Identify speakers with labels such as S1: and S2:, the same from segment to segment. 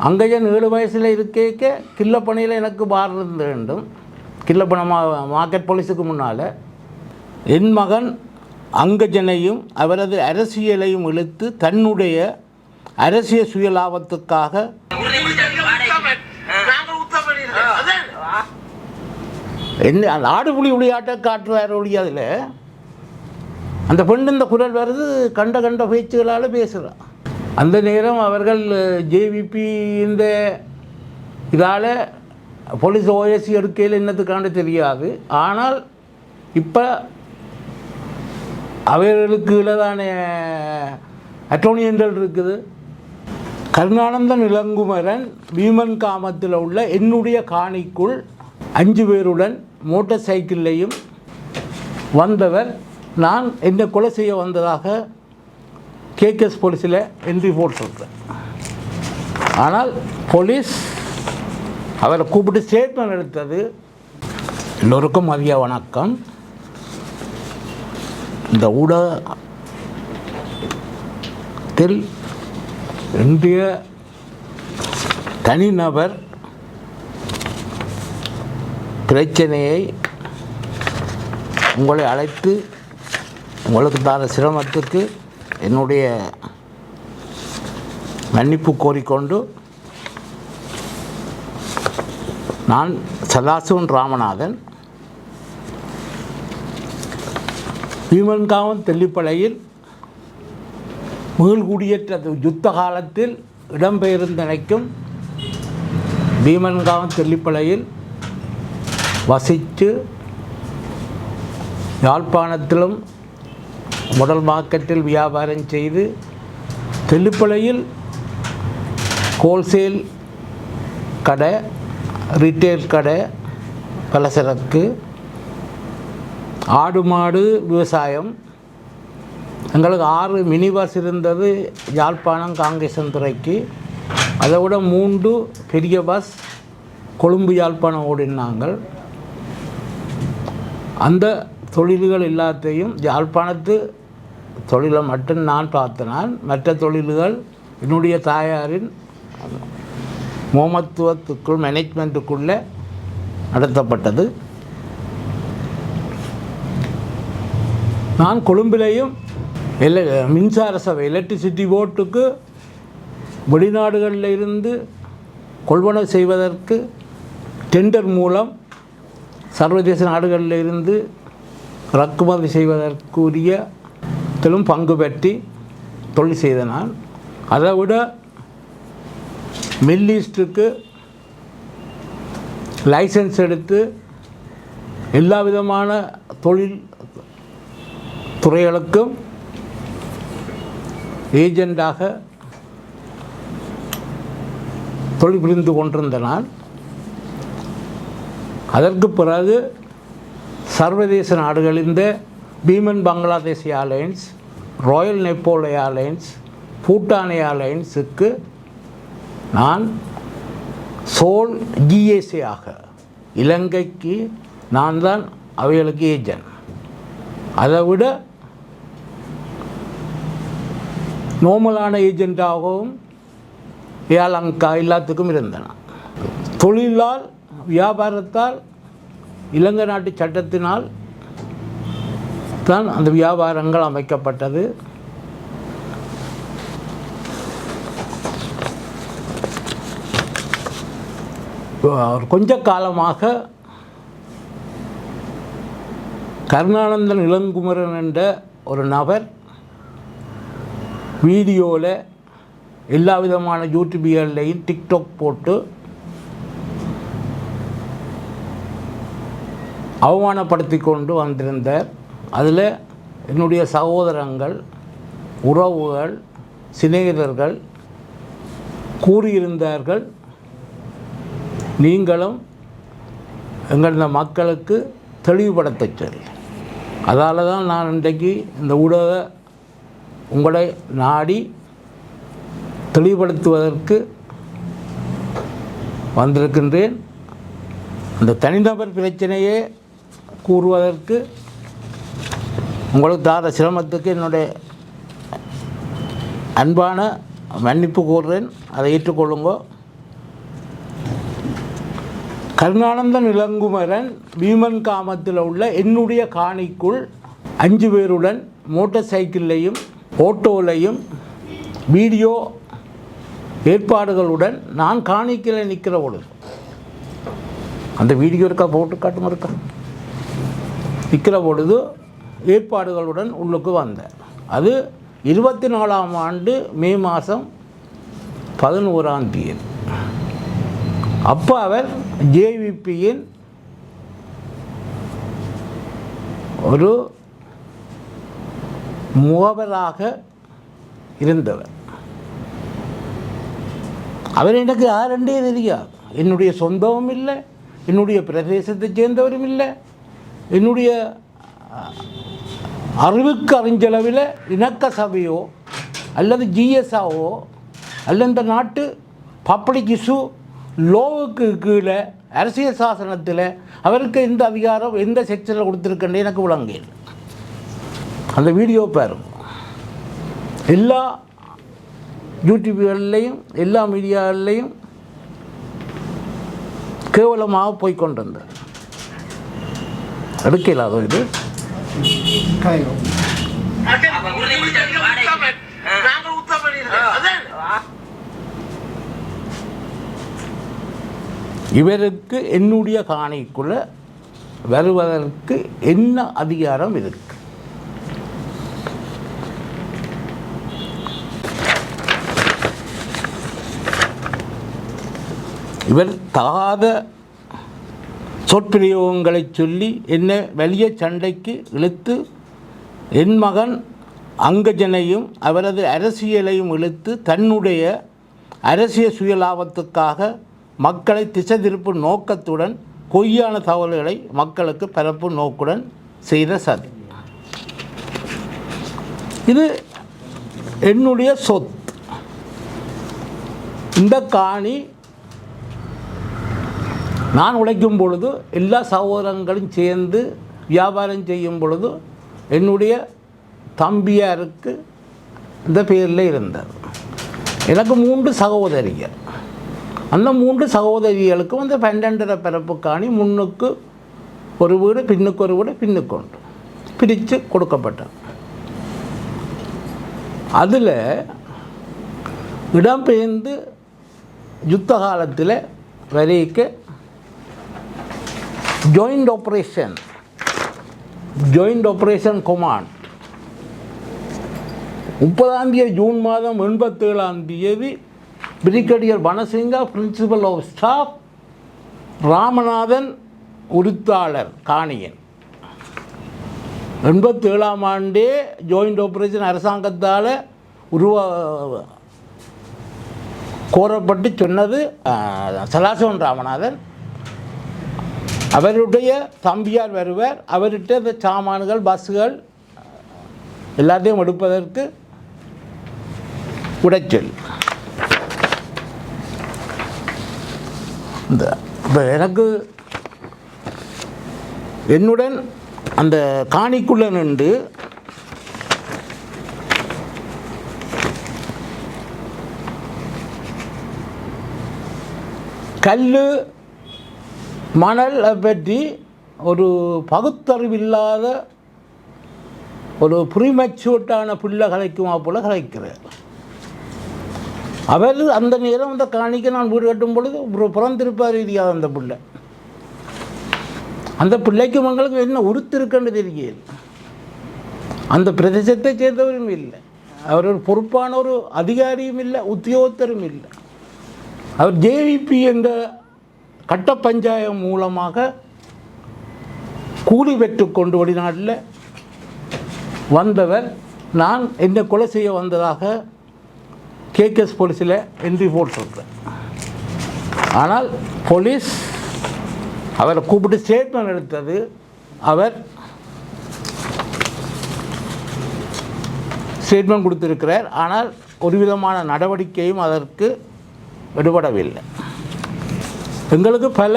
S1: அங்கேயே ஏழு வயசில் இருக்க கில்லப்பணியில் எனக்கு பார் இருந்த வேண்டும். கில்லப்பணம் மா மார்க்கெட் போலீஸுக்கு முன்னால் என் மகன் அங்கஜனையும் அவரது அரசியலையும் இழுத்து தன்னுடைய அரசியல் சுய லாபத்துக்காக என்ன அந்த ஆடு புலி விளையாட்டை காட்டுறாரு ஒளி அதில். அந்த பெண் இந்த குரல் வருது கண்ட கண்ட பேச்சுகளால் பேசுகிறான் அந்த நேரம் அவர்கள் ஜேவிபி இந்த இதால் போலீஸ் ஓஎஸ்சி எடுக்கையில் என்னத்துக்காண்டு தெரியாது. ஆனால் இப்போ அவர்களுக்கு இல்லதான அட்டோர்னி இருக்குது. கருணானந்தன் இளங்குமரன் பீமன் காமத்தில் உள்ள என்னுடைய காணிக்குள் அஞ்சு பேருடன் மோட்டார் சைக்கிள்லையும் வந்தவர். நான் என்னை கொலை செய்ய வந்ததாக கேகேஎஸ் போலீஸில் என்ட்ரி போட்டிருக்கேன் ஆனால் போலீஸ் அவரை கூப்பிட்டு ஸ்டேட்மெண்ட் எடுத்தது எல்லோருக்கும் மதிய வணக்கம். இந்த ஊடகத்தில் இன்றைய தனிநபர் பிரச்சனையை உங்களை அழைத்து உங்களுக்கு தான சிரமத்துக்கு என்னுடைய மன்னிப்பு கோரிக்கொண்டு நான் சதாசிவன் ராமநாதன் பீமன்காவன் தெல்லிப்பளையில் மீள்குடியேற்ற யுத்த காலத்தில் இடம்பெயர்ந்தனைக்கும் பீமன்காவன் தெல்லிப்பளையில் வசித்து யாழ்ப்பாணத்திலும் முதல் மார்க்கெட்டில் வியாபாரம் செய்து தெல்லுப்பளையில் ஹோல்சேல் கடை ரீட்டைல் கடை பலசரக்கு ஆடு மாடு விவசாயம். எங்களுக்கு ஆறு மினி பஸ் இருந்தது யாழ்ப்பாணம் காங்கேசன் துறைக்கு. அதை விட மூன்று பெரிய பஸ் கொழும்பு யாழ்ப்பாணம் ஓடினாங்கள் அந்த தொழில்கள் எல்லாத்தையும் யாழ்ப்பாணத்து தொழிலை மட்டும் நான் பார்த்தனால் மற்ற தொழில்கள் என்னுடைய தாயாரின் மோமத்துவத்துக்குள் மேனேஜ்மெண்ட்டுக்குள்ளே நடத்தப்பட்டது. நான் கொழும்பிலையும் எல்ல மின்சார சபை எலக்ட்ரிசிட்டி போர்ட்டுக்கு வெளிநாடுகளில் இருந்து கொள்வனவு செய்வதற்கு டெண்டர் மூலம் சர்வதேச நாடுகளில் இருந்து இறக்குமதி செய்வதற்குரிய திலும் பங்கு பெற்றி தொழில் செய்த நான் அதை விட மில் ஈஸ்ட்டுக்கு லைசன்ஸ் எடுத்து எல்லா விதமான தொழில் துறைகளுக்கும் ஏஜெண்டாக தொழில் புரிந்து கொண்டிருந்த நான் அதற்கு பிறகு சர்வதேச நாடுகளின் Biman Bangladesh airlines royal Nepal airlines Bhutan ஏர்லைன்ஸுக்கு நான் சோல் ஜிஎஸ்ஏ ஆக இலங்கைக்கு நான் தான் அவைகளுக்கு ஏஜென்ட். அதை விட நோமலான ஏஜெண்ட்டாகவும் ஏலங்கா எல்லாத்துக்கும் இருந்தன. தொழிலால் வியாபாரத்தால் இலங்கை நாட்டு சட்டத்தினால் தான் அந்த வியாபாரங்கள் அமைக்கப்பட்டது. கொஞ்ச காலமாக கருணானந்தன் இளங்குமரன் என்ற ஒரு நபர் வீடியோவில் எல்லா விதமான யூடியூபியர்லையும் டிக்டாக் போட்டு அவமானப்படுத்தி கொண்டு வந்திருந்தார். அதில் என்னுடைய சகோதரங்கள் உறவுகள் சிநேகிதர்கள் கூறியிருந்தார்கள். நீங்களும் எங்கள் இந்த மக்களுக்கு தெளிவுபடுத்த சொல்லி அதால் தான் நான் இன்றைக்கு இந்த ஊடக உங்களை நாடி தெளிவுபடுத்துவதற்கு வந்திருக்கின்றேன். அந்த தனிநபர் பிரச்சனையே கூறுவதற்கு உங்களுக்கு தார சிரமத்துக்கு என்னுடைய அன்பான மன்னிப்பு கூறுறேன் அதை ஏற்றுக்கொள்ளுங்கோ. கருணானந்தன் இளங்குமரன் வீமன் காமத்தில் உள்ள என்னுடைய காணிக்குள் அஞ்சு பேருடன் மோட்டார் சைக்கிள்லையும் ஓட்டோலையும் வீடியோ ஏற்பாடுகளுடன் நான் காணிக்கல நிற்கிற பொழுது அந்த வீடியோ இருக்கா போட்டு காட்டும் இருக்கா? நிற்கிற பொழுது ஏற்பாடுகளுடன் உள்ளுக்கு வந்தேன் அது இருபத்தி நாலாம் ஆண்டு மே மாதம் பதினோராம் தேதி. அப்போ அவர் ஜேவிபியின் ஒரு முகவராக இருந்தவர். அவர் எனக்கு யாருண்டே தெரியாது. என்னுடைய சொந்தமும் இல்லை என்னுடைய பிரதேசத்தைச் சேர்ந்தவரும் இல்லை என்னுடைய அறிவுக்கு அறிஞ்சளவில் இணக்க சபையோ அல்லது ஜிஎஸ்ஆவோ அல்ல இந்த நாட்டு பப்ளிக் இஷ்யூ லோவுக்கு கீழே அரசியல் சாசனத்தில் அவருக்கு எந்த அதிகாரம் எந்த செக்ஷனில் கொடுத்துருக்கேன்னு எனக்கு விளங்கல அந்த வீடியோ பாருங்க. எல்லா யூடியூப்கள்லேயும் எல்லா மீடியாவிலையும் கேவலமாக போய் கொண்டிருந்தார் எடுக்கல இது.
S2: அப்ப
S1: இவருக்கு என்னுடைய காணிக்குள்ள வருவதற்கு என்ன அதிகாரம் இருக்கு? இவர் தகாத சொற்பிரயோகங்களை சொல்லி என்னை வெளிய சண்டைக்கு இழுத்து என் மகன் அங்கஜனையும் அவரது அரசியலையும் இழுத்து தன்னுடைய அரசியல் சுயலாபத்துக்காக மக்களை திசை திருப்பும் நோக்கத்துடன் பொய்யான தகவல்களை மக்களுக்கு பரப்பும் நோக்குடன் செய்த சதி. இது என்னுடைய சொத்து இந்த காணி நான் உழைக்கும் பொழுது எல்லா சகோதரங்களும் சேர்ந்து வியாபாரம் செய்யும் பொழுது என்னுடைய தம்பியாருக்கு இந்த பேரில் இருந்தார் எனக்கு மூன்று சகோதரிகள். அந்த மூன்று சகோதரிகளுக்கும் அந்த பன்னெண்டரை பிறப்பு காணி முன்னுக்கு ஒரு வீடு பின்னுக்கு ஒரு வீடு பின்னுக்கு ஒன்று பிரித்து கொடுக்கப்பட்டது. அதில் இடம்பெயர்ந்து யுத்த காலத்தில் வரைக்கு joint operation. Joint operation command. முப்பதாம் தேதி ஜூன் மாதம் எண்பத்தேழாம் தேதி brigadier Panasinghe principal of staff Ramanathan உரித்தாளர் காணியன். எண்பத்தேழாம் ஆண்டே ஜாயிண்ட் ஆப்ரேஷன் அரசாங்கத்தால் உருவா கோரப்பட்டு சொன்னது சலாசவன் ராமநாதன். அவருடைய தம்பியார் வருவார். அவர்கிட்ட இந்த சாமான்கள் பஸ்ஸுகள் எல்லாத்தையும் எடுப்பதற்கு உடைச்சல். இந்த இப்போ எனக்கு என்னுடன் அந்த காணிக்குள்ளே நின்று கல் மணல் பற்றி ஒரு பகுத்தறிவில்லாத ஒரு புரிமைச்சூட்டான பிள்ளை கலைக்குமா போல கலைக்கிறார். அவர் அந்த நேரம் அந்த காணிக்க நான் வீடு கட்டும் பொழுது ஒரு பிறந்திருப்பார் தெரியாது அந்த பிள்ளை அந்த பிள்ளைக்கு மங்களுக்கு என்ன உறுத்து இருக்குன்னு அந்த பிரதேசத்தை சேர்ந்தவரும் இல்லை. அவர் ஒரு பொறுப்பான ஒரு அதிகாரியும் இல்லை உத்தியோகத்தரும் இல்லை. அவர் ஜேவிபி என்ற கட்ட பஞ்சாயம் மூலமாக கூலி பெற்றுக்கொண்டு வெளிநாட்டில் வந்தவர். நான் என்னை கொலை செய்ய வந்ததாக கேகேஎஸ் போலீஸில் என்ட்ரி போட்டிருக்கேன் ஆனால் போலீஸ் அவரை கூப்பிட்டு ஸ்டேட்மெண்ட் எடுத்தது. அவர் ஸ்டேட்மெண்ட் கொடுத்திருக்கிறார். ஆனால் ஒரு விதமான நடவடிக்கையும் அதற்கு விடுபடவில்லை எங்களுக்கு பல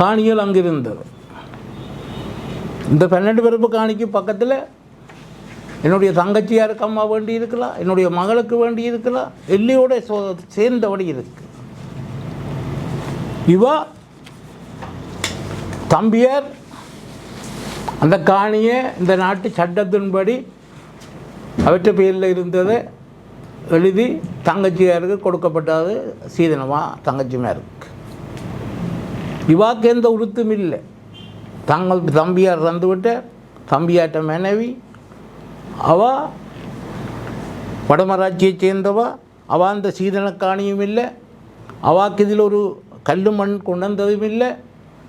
S1: காணிகள் அங்கே இருந்தது இந்த பன்னெண்டு பிறப்பு காணிக்கு பக்கத்தில் என்னுடைய தங்கச்சியாருக்கு அம்மா வேண்டி இருக்கலாம் என்னுடைய மகளுக்கு வேண்டி இருக்கலாம் எல்லையோட சோ சேர்ந்தபடி இருக்கு. இவா தம்பியார் அந்த காணியை இந்த நாட்டு சட்டத்தின்படி அவற்றை பேரில் இருந்ததை எழுதி தங்கச்சியாருக்கு கொடுக்கப்பட்டது. சீதனமாக தங்கச்சிமாருக்கு இவாக்கு எந்த உருத்தும் இல்லை. தங்கள் தம்பியார் இறந்து தம்பியாட்ட மனைவி. அவ வடமராட்சியைச் சேர்ந்தவா. அவ அந்த சீதனக்காணியும் இல்லை. அவாக்கு இதில் ஒரு கல்லு மண் கொண்டு வந்ததும் இல்லை.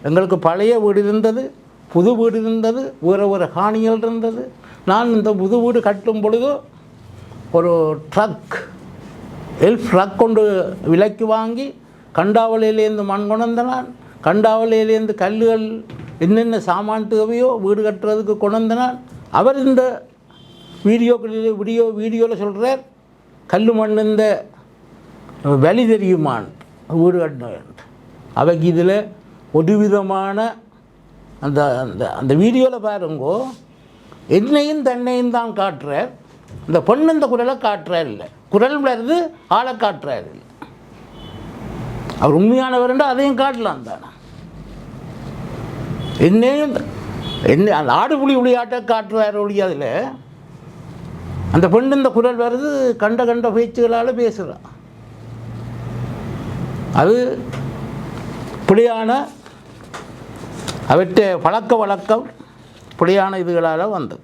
S1: எங்களுக்கு பழைய வீடு இருந்தது. புது வீடு இருந்தது. வேறு ஒரு காணிகள் இருந்தது. நான் இந்த புது வீடு கட்டும் பொழுது ஒரு ட்ரக் எல்ஃப் ட்ரக் கொண்டு விலைக்கு வாங்கி கண்டாவளையிலேருந்து மண் கொண்டு வந்தனான் கண்டாவளையிலேருந்து கல்லுகள் என்னென்ன சாமான் தேவையோ வீடு கட்டுறதுக்கு கொண்டு அவர் இந்த வீடியோக்களில் வீடியோ வீடியோவில் சொல்கிறார் கல் மண் இந்த வழி தெரியுமான்? வீடு கட்டினவன் அவைக்கு இதில் ஒரு விதமான அந்த அந்த அந்த வீடியோவில் பாருங்கோ என்னையும் தன்னையும் தான் காட்டுறார். இந்த பொண்ணு இந்த குரலை காட்டுறார் இல்லை. குரல் வருது ஆளை காட்டுறார் இல்லை. அவர் உண்மையானவர்ன்றா அதையும் காட்டலாம் தானே. என்னையும் என்ன அந்த ஆடு புலி விளையாட்டை காட்டுறாரு ஒழிய அதில் அந்த பெண்ணு இந்த குரல் வருது கண்ட கண்ட பேச்சுகளால் பேசுகிறான் அது பிழையான அவற்றை பழக்க வழக்கம் பிழையான இதுகளால் வந்தது.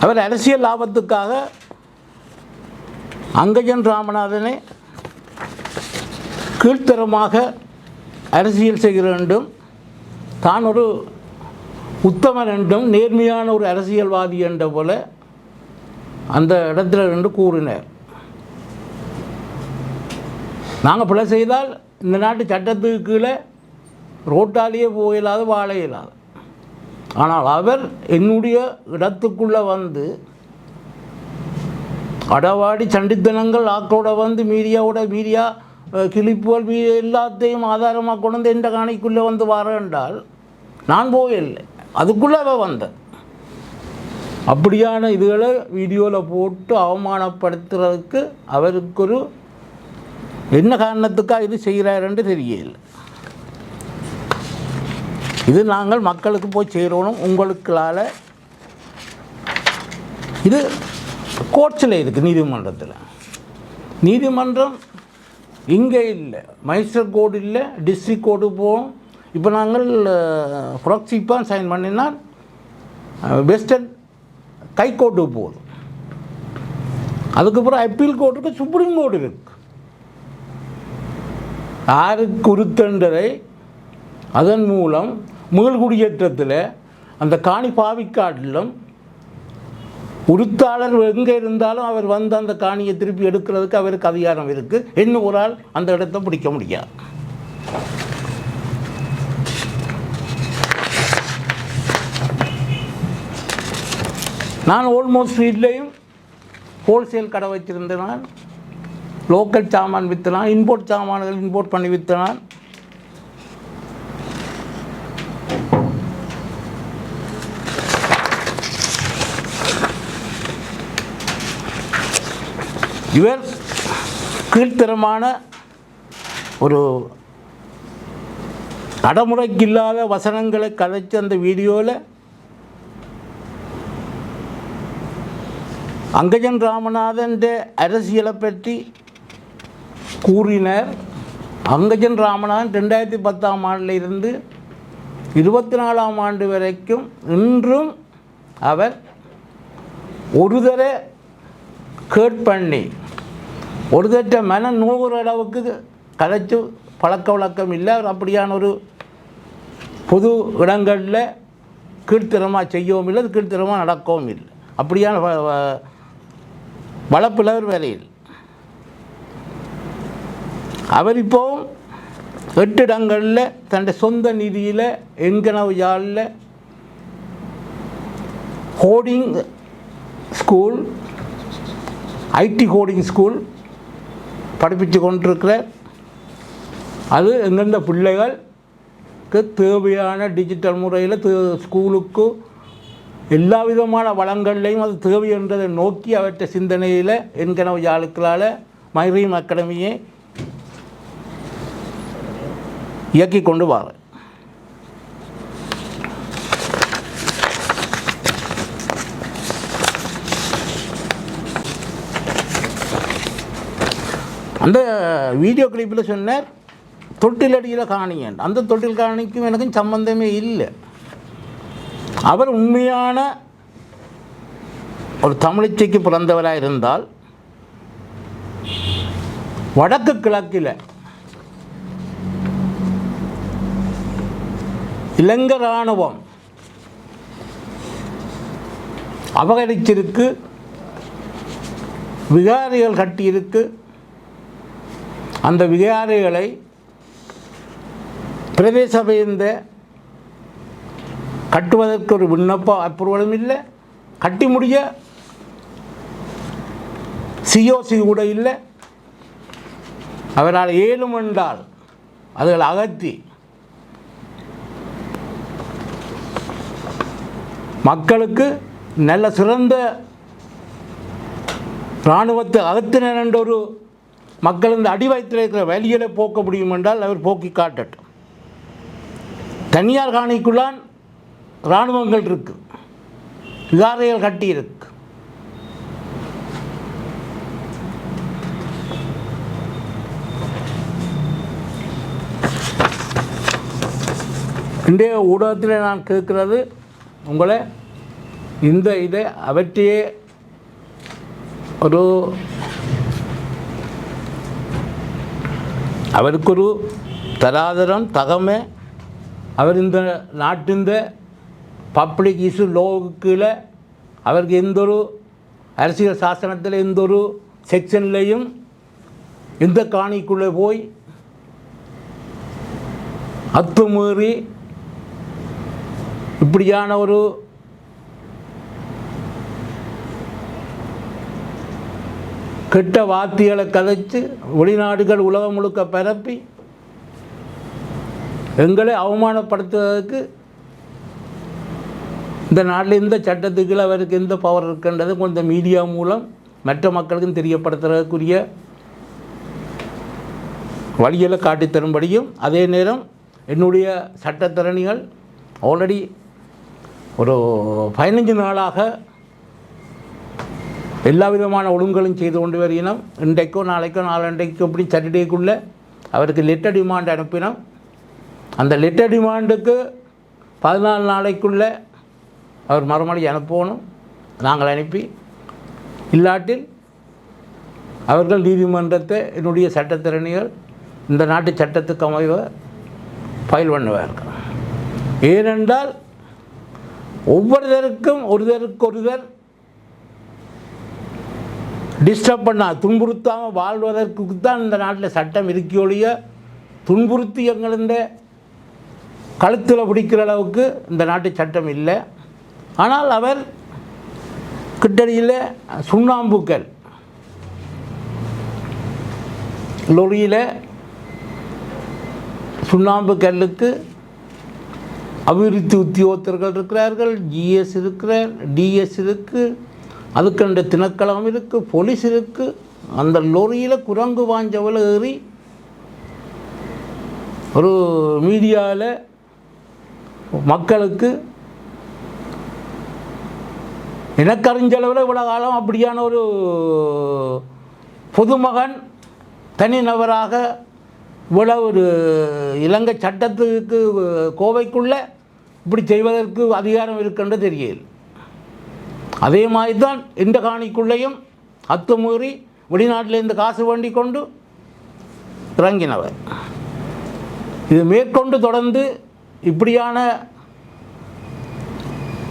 S1: அவர் அரசியல் லாபத்துக்காக அங்கஜன் ராமநாதனை கீழ்த்தரமாக அரசியல் செய்ய வேண்டும் தான் ஒரு உத்தமன் என்றும் நேர்மையான ஒரு அரசியல்வாதி என்ற போல அந்த இடத்துல ரெண்டு கூறினார். நாங்கள் பிழை செய்தால் இந்த நாட்டு சட்டத்துக்கு கீழே ரோட்டாலேயே போக இயலாது வாழ இயலாது ஆனால் அவர் என்னுடைய இடத்துக்குள்ளே வந்து அடவாடி சண்டித்தனங்கள் ஆக்கோட வந்து மீடியாவோட மீடியா கிளிப்புகள் மீ எல்லாத்தையும் ஆதாரமாக கொண்டு வந்து எந்த காணிக்குள்ளே வந்து வர என்றால் நான் போயில்லை அதுக்குள்ளே அவள் வந்தேன் அப்படியான இதுகளை வீடியோவில் போட்டு அவமானப்படுத்துறதுக்கு அவருக்கு ஒரு என்ன காரணத்துக்காக இது செய்கிறாருன்னு தெரியல இது நாங்கள் மக்களுக்கு போய் செய்கிறோம் உங்களுக்களால். இது கோர்ட்ஸில் இருக்குது நீதிமன்றத்தில். நீதிமன்றம் இங்கே இல்லை. மைசூர் கோடு இல்லை டிஸ்ட்ரிக் கோர்டு போவோம். இப்போ நாங்கள் ப்ராக்சிப்பாக சைன் பண்ணினால் வெஸ்டர்ன் கை கோர்ட்டுக்கு போகுது அதுக்கப்புறம் அப்பீல் கோர்ட்டுக்கு சுப்ரீம் கோர்ட் இருக்கு. யாருக்கு குருத்தண்டரை அதன் மூலம் மீள்குடியேற்றத்தில் அந்த காணி பாவிக்காட்டிலும் உறுத்தாளர் எங்கே இருந்தாலும் அவர் வந்து அந்த காணியை திருப்பி எடுக்கிறதுக்கு அவருக்கு அதிகாரம் இருக்குது இன்னும் ஒரு ஆள் அந்த இடத்த பிடிக்க முடியாது. நான் ஓல்மோஸ்ட் வீட்லேயும் ஹோல்சேல் கடை வச்சுருந்தேன். லோக்கல் சாமான் விற்றலாம் இம்போர்ட் சாமான்கள் இம்போர்ட் பண்ணி விற்றலாம் இவர் கீழ்த்தரமான ஒரு நடைமுறைக்கு இல்லாத வசனங்களை கதைச்சு அந்த வீடியோவில் அங்கஜன் ராமநாதன் அரசியலை பற்றி கூறினர். அங்கஜன் ராமநாதன் ரெண்டாயிரத்தி பத்தாம் ஆண்டில் இருந்து இருபத்தி நாலாம் ஆண்டு வரைக்கும் இன்றும் அவர் ஒரு தர கேட் பண்ணி ஒரு தட்ட மன நூறு அளவுக்கு கலைச்சு பழக்க வழக்கம் இல்லை. அவர் அப்படியான ஒரு பொது இடங்களில் கீழ்த்தரமாக செய்யவும் இல்லை கீழ்த்தரமாக நடக்கவும் இல்லை. அப்படியான வ- வளர்ப்பில் அவர் வேலையில் அவர் இப்போ எட்டு இடங்களில் தன்னுடைய சொந்த நிதியில் எங்கனவு யாழில் ஹோர்டிங் ஸ்கூல் ஐடி ஹோர்டிங் ஸ்கூல் படிப்பித்து கொண்டிருக்கிறார் அது எங்கெந்த பிள்ளைகளுக்கு தேவையான டிஜிட்டல் முறையில் தே- ஸ்கூலுக்கு எல்லா விதமான வளங்கள்லையும் அது தேவை என்றதை நோக்கி அவற்றை சிந்தனையில் என்கனவு யாழுக்களால் மைரீம் அகாடமியை இயக்கி கொண்டு வாரேன் அந்த வீடியோ கிளிப்பில் சொன்னார் தொட்டில் அடியில் காணியன். அந்த தொட்டில் காணிக்கும் எனக்கும் சம்பந்தமே இல்லை. அவர் உண்மையான ஒரு தமிழிச்சைக்கு பிறந்தவராக இருந்தால் வடக்கு கிழக்கில் இலங்கை இராணுவம் அபகரிச்சிருக்கு விகாரிகள் கட்டியிருக்கு அந்த விகாரிகளை பிரதேச கட்டுவதற்கு ஒரு விண்ணப்ப அப்ரூவலும் இல்லை. கட்டி முடிய சிஓசி கூட இல்லை. அவரால் ஏழும் என்றால் அதுகளை அகற்றி மக்களுக்கு நல்ல சிறந்த இராணுவத்தை அகற்றினர் என்ற ஒரு மக்கள் இந்த அடிவயத்தில் இருக்கிற வழிகளை போக்க முடியும் என்றால் அவர் போக்கி காட்டட்டும். தனியார் காணிக்குள்ளான் இராணுவங்கள் இருக்கு. விகாரைகள் கட்டி இருக்கு. இன்றைய ஊடகத்தில் நான் கேட்குறது உங்களை இந்த இதை அவற்றையே ஒரு அவருக்கொரு தராதரம் தகமை. அவர் இந்த நாட்டின் பப்ளிக் இஷ்யூ லோவுக்குள்ள அவருக்கு எந்த ஒரு அரசியல் சாசனத்தில் எந்த ஒரு செக்ஷன்லேயும் இந்த காணிக்குள்ளே போய் அத்துமீறி இப்படியான ஒரு கெட்ட வார்த்தைகளை கதைச்சு வெளிநாடுகள் உலகம் முழுக்க பரப்பி எங்களை அவமானப்படுத்துவதற்கு இந்த நாட்டில் இந்த சட்டத்துக்கு அவருக்கு எந்த பவர் இருக்குன்றது கொஞ்சம் மீடியா மூலம் மற்ற மக்களுக்கும் தெரியப்படுத்துறதுக்குரிய வழிகளை காட்டித்தரும்படியும் அதே நேரம் என்னுடைய சட்டத்திறனிகள் ஆல்ரெடி ஒரு பதினஞ்சு நாளாக எல்லா விதமான ஒழுங்குகளும் செய்து கொண்டு வருகிறோம் இன்றைக்கோ நாளைக்கோ நாலண்டைக்கோ இப்படி சாட்டர்டேக்குள்ளே அவருக்கு லெட்டர் டிமாண்ட் அனுப்பினோம். அந்த லெட்டர் டிமாண்டுக்கு பதினாலு நாளைக்குள்ளே அவர் மறுமொழி அனுப்பணும். நாங்கள் அனுப்பி இல்லாட்டில் அவர்கள் நீதிமன்றத்தை என்னுடைய சட்டத்திறனிகள் இந்த நாட்டு சட்டத்துக்கு அமைவ ஃபைல் பண்ணுவார்கள். ஏனென்றால் ஒவ்வொருத்தருக்கும் ஒருத்தருக்கு ஒருவர் டிஸ்டர்ப் பண்ணா துன்புறுத்தாமல் வாழ்வதற்கு தான் இந்த நாட்டில் சட்டம் இருக்கியொழிய துன்புறுத்தி எங்களுந்த கழுத்தில் பிடிக்கிற அளவுக்கு இந்த நாட்டு சட்டம் இல்லை. ஆனால் அவர் கிட்டடியில் சுண்ணாம்புக்கல் லொரியில் சுண்ணாம்பு கல்லுக்கு அபிவிருத்தி உத்தியோகத்தர்கள் இருக்கிறார்கள் ஜிஎஸ் இருக்கிறார் டிஎஸ் இருக்குது அதுக்கண்ட திணைக்களம் இருக்குது போலீஸ் இருக்குது அந்த லொரியில் குரங்கு வாஞ்சவளை ஏறி ஒரு மீடியாவில் மக்களுக்கு இனக்கறிஞ்சளவில் இவ்வளோ காலம் அப்படியான ஒரு பொதுமகன் தனிநபராக இவ்வளோ ஒரு இலங்கை சட்டத்துக்கு கோவைக்குள்ளே இப்படி செய்வதற்கு அதிகாரம் இருக்குன்ற தெரியல அதே மாதிரி தான் இந்த காணிக்குள்ளேயும் அத்துமீறி வெளிநாட்டிலேருந்து காசு வேண்டி கொண்டு இறங்கினவர். இது மேற்கொண்டு தொடர்ந்து இப்படியான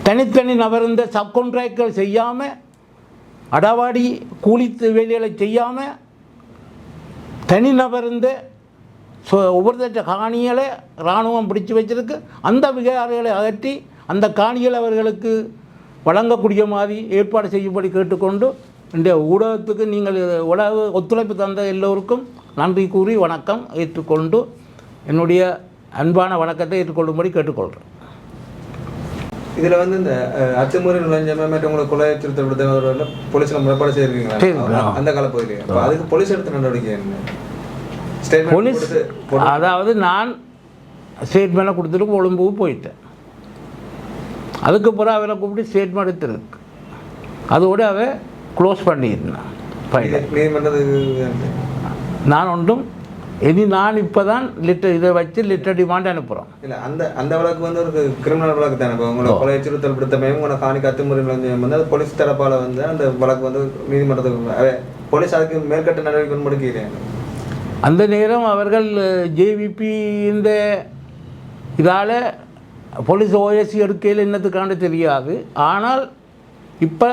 S1: தனித்தனி நபர்ந்த சப் சப்கான்ட்ராக்டர் செய்யாமல் அடவாடி கூலி வேலைகளை செய்யாமல் தனிநபர் இந்த ஸோ ஒவ்வொருத்தட்ட காணிகளை இராணுவம் பிடிச்சு வச்சிருக்கு. அந்த விகாரிகளை அகற்றி அந்த காணிகள் அவர்களுக்கு வழங்கக்கூடிய மாதிரி ஏற்பாடு செய்யும்படி கேட்டுக்கொண்டு இந்த ஊடகத்துக்கு நீங்கள் உலக ஒத்துழைப்பு தந்த எல்லோருக்கும் நன்றி கூறி வணக்கம் ஏற்றுக்கொண்டு என்னுடைய அன்பான வணக்கத்தை ஏற்றுக்கொள்ளும்படி கேட்டுக்கொள்கிறேன்.
S3: இதுல வந்து இந்த அத்துமீறி நுழைஞ்சமே மற்றவங்களை கொலை திருத்த விடுத்த போலீஸ்ல முறைப்பாடு செய்திருக்கீங்களா?
S1: செய்திருக்கோம்.
S3: அந்த காலப்பகுதியில அப்ப அதுக்கு போலீஸ் எடுத்த நடவடிக்கை என்ன?
S1: போலீஸ் அதாவது நான் ஸ்டேட்மெண்ட்டை கொடுத்துட்டு கொழும்பு போயிட்டேன். அதுக்கு பிறகு அவரை கூப்பிட்டு ஸ்டேட்மெண்ட் எடுத்துருக்கு. அதோட அவ க்ளோஸ் பண்ணியிருந்தான் ஃபைலை நான் ஒன்றும் இனி நான் இப்போ தான் லிட்டர் இதை வச்சு லிட்டர் டிமாண்ட் அனுப்புகிறோம்
S3: இல்ல அந்த அந்த வழக்கு வந்து ஒரு கிரிமினல் வழக்கு தானே இப்போ உங்களை கொலை அச்சுறுத்தல் விடுத்தமையும் உங்களை காணி அத்துமுறை விளைஞ்சமையும் வந்து அது போலீஸ் தரப்பால வந்து அந்த வழக்கு வந்து நீதிமன்றத்துக்கு போலீஸ் அதுக்கு மேற்கட்ட நடவடிக்கை முடுக்கிறாங்க
S1: அந்த நேரம் அவர்கள் ஜேவிபி இந்த இதால் போலீஸ் ஓஎஸ்சி எடுக்கையில் என்னத்துக்காண்டு தெரியாது. ஆனால் இப்போ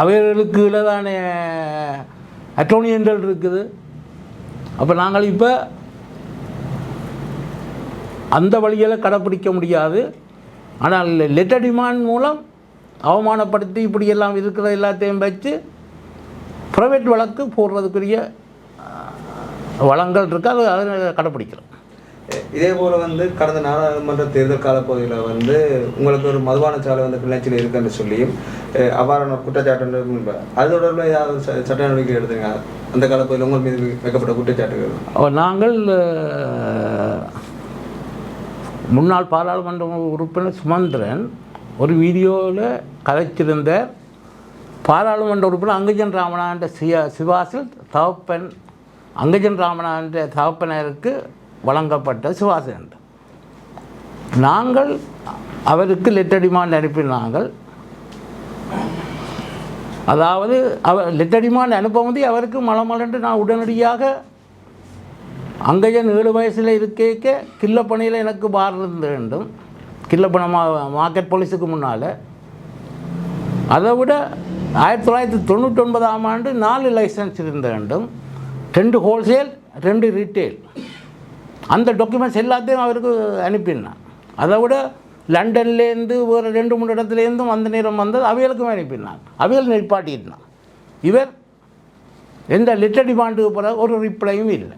S1: அவர்களுக்கு தான அட்டோனி ஜெனரல் இருக்குது. அப்போ நாங்கள் இப்போ அந்த வழியில் கடைப்பிடிக்க முடியாது. ஆனால் லெட்டர் டிமாண்ட் மூலம் அவமானப்படுத்தி இப்படியெல்லாம் இருக்கிற எல்லாத்தையும் வச்சு ப்ரைவேட் வழக்கு போடுறதுக்குரிய வளங்கள் இருக்குது அது அதை கடைப்பிடிக்கிறோம்.
S3: இதே போல் வந்து கடந்த நாடாளுமன்ற தேர்தல் காலப்பகுதியில் வந்து உங்களுக்கு ஒரு மதுபான சாலை வந்து கிளர்ச்சியில் இருக்குன்னு சொல்லியும் அபாரண அவ்வாறான குற்றச்சாட்டு அது தொடர்பில் ஏதாவது ச- சட்ட நடவடிக்கை எடுத்துங்க அந்த காலப்பகுதியில் உங்கள் மீது வைக்கப்பட்ட குற்றச்சாட்டுகள்.
S1: நாங்கள் முன்னாள் பாராளுமன்ற உறுப்பினர் சுமந்திரன் ஒரு வீடியோவில் கதைச்சிருந்த பாராளுமன்ற உறுப்பினர் அங்கஜன் ராமனான்ற சியா சிவாசில் தகப்பன் அங்கஜன் ராமனான்ற தகப்பனருக்கு வழங்கப்பட்ட சிவாசன் நாங்கள் அவருக்கு லெட்டர் டிமாண்ட் அனுப்பினாங்கள் அதாவது அவர் லெட்டர் டிமாண்ட் அனுப்பும்போது அவருக்கு மலமலன்று நான் உடனடியாக அங்கேயன் ஏழு வயசில் இருக்கேக்க கில்லப்பணியில் எனக்கு பார் இருந்த வேண்டும். கில்லப்பணம் மா மார்க்கெட் போலீஸுக்கு முன்னால். அதை விட ஆயிரத்தி தொள்ளாயிரத்தி தொண்ணூற்றி ஒன்பதாம் ஆண்டு நாலு லைசன்ஸ் இருந்த வேண்டும். ரெண்டு ஹோல்சேல் ரெண்டு ரீட்டெயில் அந்த டாக்குமெண்ட்ஸ் எல்லாத்தையும் அவருக்கு அனுப்பினான் அதை விட லண்டன்லேருந்து ஒரு ரெண்டு மூணு இடத்துலேருந்தும் அந்த நேரம் வந்தது அவைகளுக்கும் அனுப்பினான் அவைகள் நிற்பாட்டினான் இவர் எந்த லெட்டர் டிமாண்டுக்கு போகிற ஒரு ரிப்ளையும் இல்லை.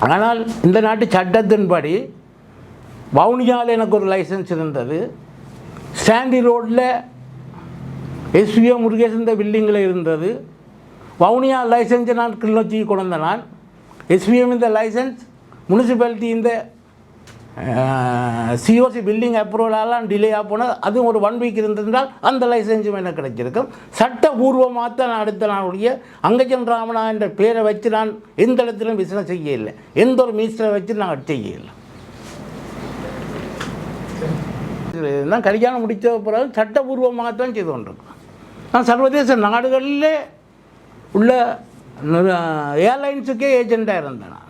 S1: ஆனால் இந்த நாட்டு சட்டத்தின்படி வவுனியாவில் எனக்கு ஒரு லைசன்ஸ் இருந்தது. சாண்டி ரோட்டில் எஸ்விஓ முருகேசன் பில்டிங்கில் இருந்தது. வவுனியா லைசன்ஸை நான் கிளிநொச்சி கொண்டு நான் எஸ்பிஎம் இந்த லைசன்ஸ் முனிசிபாலிட்டி இந்த சிஓசி பில்டிங் அப்ரூவலாலாம் டிலே ஆக போனால் அதுவும் ஒரு ஒன் வீக் இருந்திருந்தால் அந்த லைசன்ஸும் எனக்கு கிடைச்சிருக்கும்? சட்டபூர்வமாக தான் நான் அடுத்த நாளுடைய அங்கஜன் ராமனா என்ற பேரை வச்சு நான் எந்த இடத்திலும் பிஸ்னஸ் செய்ய இல்லை எந்த ஒரு மினிஸ்டரை வச்சு நான் செய்ய இல்லை நான் கல்யாணம் முடித்த பிறகு சட்டபூர்வமாக தான் செய்து கொண்டிருக்கேன் நான் சர்வதேச நாடுகளிலே உள்ள ஏர்லைன்ஸுக்கே ஏஜெண்டாக இருந்தேன்?